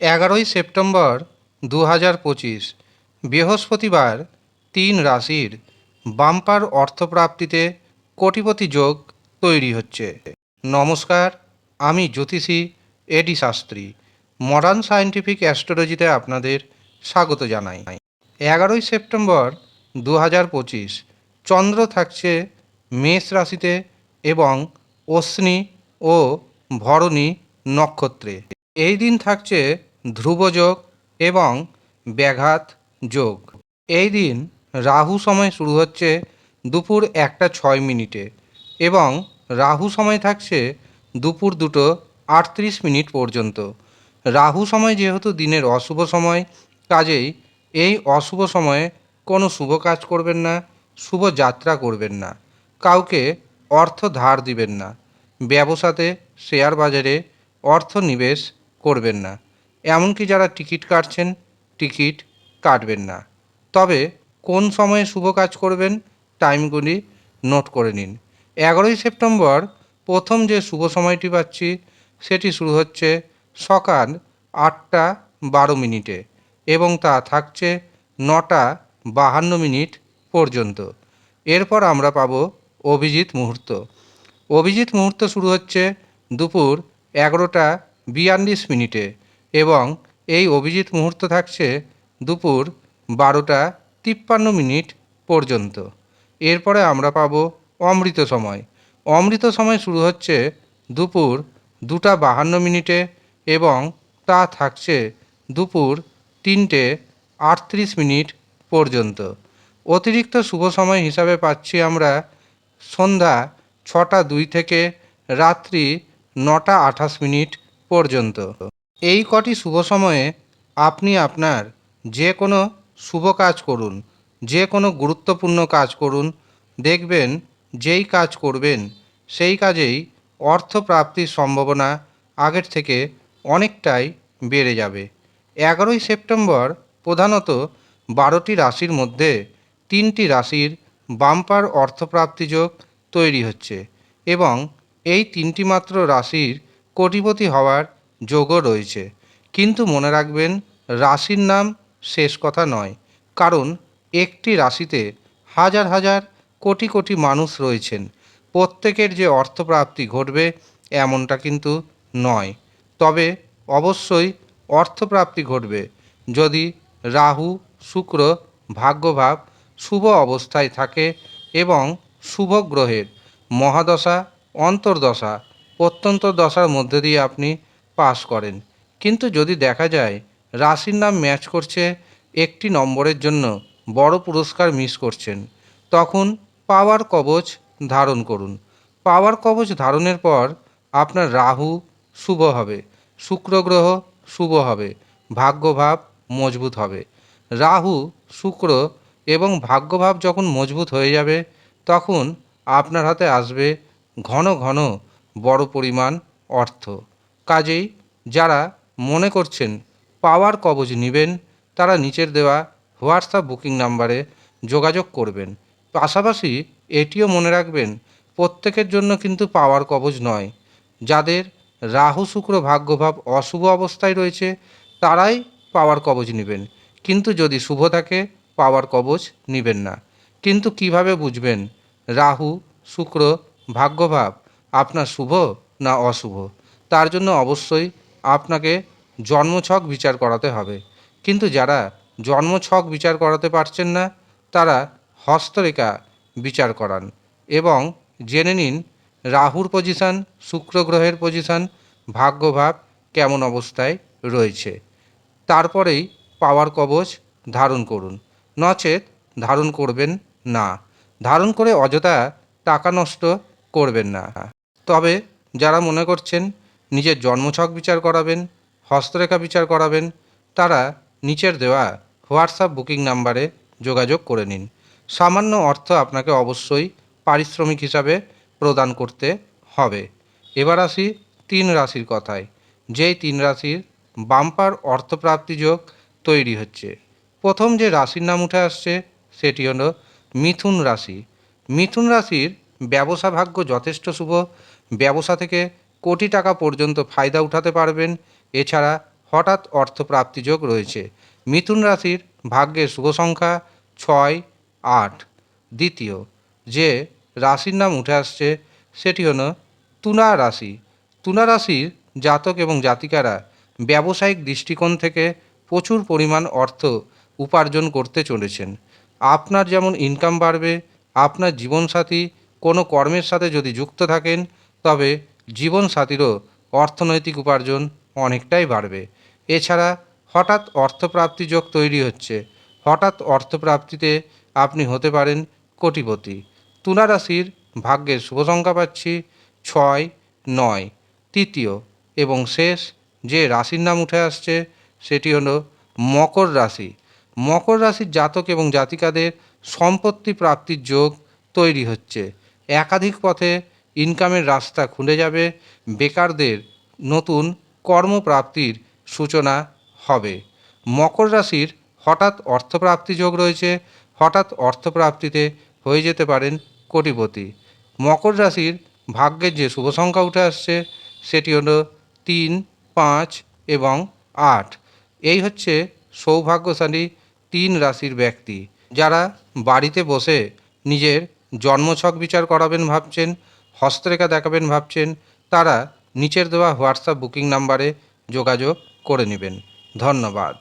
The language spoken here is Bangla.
এগারোই সেপ্টেম্বর দু হাজার পঁচিশ, বৃহস্পতিবার তিন রাশির বাম্পার অর্থপ্রাপ্তিতে কোটিপতি যোগ তৈরি হচ্ছে। নমস্কার, আমি জ্যোতিষী A D Shastri, modern scientific অ্যাস্ট্রোলজিতে আপনাদের স্বাগত জানাই। এগারোই সেপ্টেম্বর দু হাজার পঁচিশ, চন্দ্র থাকছে মেষ রাশিতে এবং অশ্নি ও ভরণী নক্ষত্রে। এই দিন থাকছে ধ্রুবযোগ এবং ব্যাঘাত যোগ। এই দিন রাহু সময় শুরু হচ্ছে দুপুর একটা ছয় মিনিটে এবং রাহু সময় থাকছে দুপুর দুটো আটত্রিশ মিনিট পর্যন্ত। রাহু সময় যেহেতু দিনের অশুভ সময়, কাজেই এই অশুভ সময়ে কোনো শুভ কাজ করবেন না, শুভ যাত্রা করবেন না, কাউকে অর্থ ধার দিবেন না। ব্যবসাতে, শেয়ার বাজারে অর্থ নিবেশ করবেন না। এমনকি যারা টিকিট কাটছেন, টিকিট কাটবেন না। তবে কোন সময়ে শুভ কাজ করবেন, টাইমগুলি নোট করে নিন। এগারোই সেপ্টেম্বর প্রথম যে শুভ সময়টি পাচ্ছি, সেটি শুরু হচ্ছে সকাল আটটা বারো মিনিটে এবং তা থাকছে নটা বাহান্ন মিনিট পর্যন্ত। এরপর আমরা পাবো অভিজিৎ মুহূর্ত। অভিজিৎ মুহূর্ত শুরু হচ্ছে দুপুর এগারোটা বিয়াল্লিশ মিনিটে এবং এই অভিজিৎ মুহূর্ত থাকছে দুপুর বারোটা তিপ্পান্ন মিনিট পর্যন্ত। এরপরে আমরা পাবো অমৃত সময়। অমৃত সময় শুরু হচ্ছে দুপুর দুটা বাহান্ন মিনিটে এবং তা থাকছে দুপুর তিনটে আটত্রিশ মিনিট পর্যন্ত। অতিরিক্ত শুভ সময় হিসাবে পাচ্ছি আমরা সন্ধ্যা ছটা দুই থেকে রাত্রি নটা আঠাশ মিনিট পর্যন্ত। এই কটি শুভ সময়ে আপনি আপনার যে কোনো শুভ কাজ করুন, যে কোনো গুরুত্বপূর্ণ কাজ করুন, দেখবেন যেই কাজ করবেন, সেই কাজেই অর্থ প্রাপ্তির সম্ভাবনা আগের থেকে অনেকটাই বেড়ে যাবে। এগারোই সেপ্টেম্বর প্রধানত বারোটি রাশির মধ্যে তিনটি রাশির বাম্পার অর্থপ্রাপ্তি যোগ তৈরি হচ্ছে এবং এই তিনটি মাত্র রাশির কোটিপতি হওয়ার যোগও রয়েছে। কিন্তু মনে রাখবেন, রাশির নাম শেষ কথা নয়। কারণ, একটি রাশিতে হাজার হাজার কোটি কোটি মানুষ রয়েছেন। প্রত্যেকের যে অর্থপ্রাপ্তি ঘটবে এমনটা কিন্তু নয়। তবে অবশ্যই অর্থপ্রাপ্তি ঘটবে। যদি রাহু, শুক্র ভাগ্যভাব শুভ অবস্থায় থাকে এবং শুভ গ্রহের মহাদশা, অন্তর্দশা প্রত্যন্ত দশার মধ্যে দিয়ে আপনি পাস করেন। কিন্তু যদি দেখা যায়, রাশির নাম ম্যাচ করছে একটি নম্বরের জন্য বড় পুরস্কার মিস করছেন, তখন পাওয়ার কবচ ধারণ করুন। পাওয়ার কবচ ধারণের পর আপনার রাহু শুভ হবে, শুক্র গ্রহ শুভ হবে, ভাগ্যভাব মজবুত হবে। রাহু, শুক্র এবং ভাগ্যভাব যখন মজবুত হয়ে যাবে, তখন আপনার হাতে আসবে ঘন ঘন বড় পরিমাণ অর্থ। কাজেই যারা মনে করছেন পাওয়ার কবজ নেবেন, তারা নিচের দেওয়া হোয়াটসঅ্যাপ বুকিং নাম্বারে যোগাযোগ করবেন। পাশাপাশি এটিও মনে রাখবেন, প্রত্যেকের জন্য কিন্তু পাওয়ার কবজ নয়। যাদের রাহু শুক্র ভাগ্যভাব অশুভ অবস্থায় রয়েছে, তারাই পাওয়ার কবজ নেবেন। কিন্তু যদি শুভ থাকে, পাওয়ার কবজ নেবেন না। কিন্তু কীভাবে বুঝবেন রাহু, শুক্র, ভাগ্যভাব? আপনার শুভ না অশুভ? তার জন্য অবশ্যই আপনাকে জন্মছক বিচার করাতে হবে। কিন্তু যারা জন্মছক বিচার করাতে পারছেন না, তারা হস্তরেখা বিচার করান এবং জেনে নিন রাহুর পজিশান শুক্র গ্রহের পজিশান ভাগ্যভাব কেমন অবস্থায় রয়েছে। তারপরেই পাওয়ার কবচ ধারণ করুন। নচেত ধারণ করবেন না। ধারণ করে অযথা টাকা নষ্ট করবেন না। তবে যারা মনে করছেন নিজের জন্মছক বিচার করাবেন, হস্তরেখা বিচার করাবেন, তারা নিচের দেওয়া হোয়াটসঅ্যাপ বুকিং নাম্বারে যোগাযোগ করে নিন। সামান্য অর্থ আপনাকে অবশ্যই পারিশ্রমিক হিসাবে প্রদান করতে হবে। এবার আসি তিন রাশির কথায়। যেই তিন রাশির বাম্পার অর্থপ্রাপ্তি যোগ তৈরি হচ্ছে। প্রথম যে রাশির নাম উঠে আসছে, সেটি হলো মিথুন রাশি। মিথুন রাশির ব্যবসা ভাগ্য যথেষ্ট শুভ। ব্যবসা থেকে কোটি টাকা পর্যন্ত ফায়দা উঠাতে পারবেন। এছাড়া হঠাৎ অর্থপ্রাপ্তি যোগ রয়েছে। মিথুন রাশির ভাগ্যের শুভ সংখ্যা ছয়, আট। দ্বিতীয়, যে রাশির নাম উঠে আসছে, সেটি হলো তুলা রাশি। তুলা রাশির জাতক এবং জাতিকারা ব্যবসায়িক দৃষ্টিকোণ থেকে প্রচুর পরিমাণ অর্থ উপার্জন করতে চলেছেন। আপনার যেমন ইনকাম বাড়বে, আপনার জীবনসাথী কোনো কর্মের সাথে যদি যুক্ত থাকেন, তবে জীবনসাথীরও অর্থনৈতিক উপার্জন অনেকটাই বাড়বে। এছাড়া হঠাৎ অর্থপ্রাপ্তি যোগ তৈরি হচ্ছে। হঠাৎ অর্থপ্রাপ্তিতে আপনি হতে পারেন কোটিপতি। তুলা রাশির ভাগ্যের শুভ সংখ্যা পাচ্ছি ছয়, নয়, তৃতীয় এবং শেষ যে রাশির নাম উঠে আসছে সেটি হলো মকর রাশি। মকর রাশির জাতক এবং জাতিকাদের সম্পত্তি প্রাপ্তির যোগ তৈরি হচ্ছে। একাধিক পথে ইনকামের রাস্তা খুলে যাবে, বেকারদের নতুন কর্মপ্রাপ্তির সূচনা হবে। মকর রাশির হঠাৎ অর্থপ্রাপ্তি যোগ রয়েছে, হঠাৎ অর্থপ্রাপ্তিতে হয়ে যেতে পারেন কোটিপতি। মকর রাশির ভাগ্যের যে শুভ সংখ্যা উঠে আসছে, সেটি হলো তিন, পাঁচ এবং আট। এই হচ্ছে সৌভাগ্যশালী তিন রাশির ব্যক্তি, যারা বাড়িতে বসে নিজের জন্মছক বিচার করাবেন ভাবছেন, হস্তরেখা দেখাবেন ভাবছেন, তারা নিচের দেওয়া হোয়াটসঅ্যাপ বুকিং নাম্বারে যোগাযোগ করে নেবেন। ধন্যবাদ।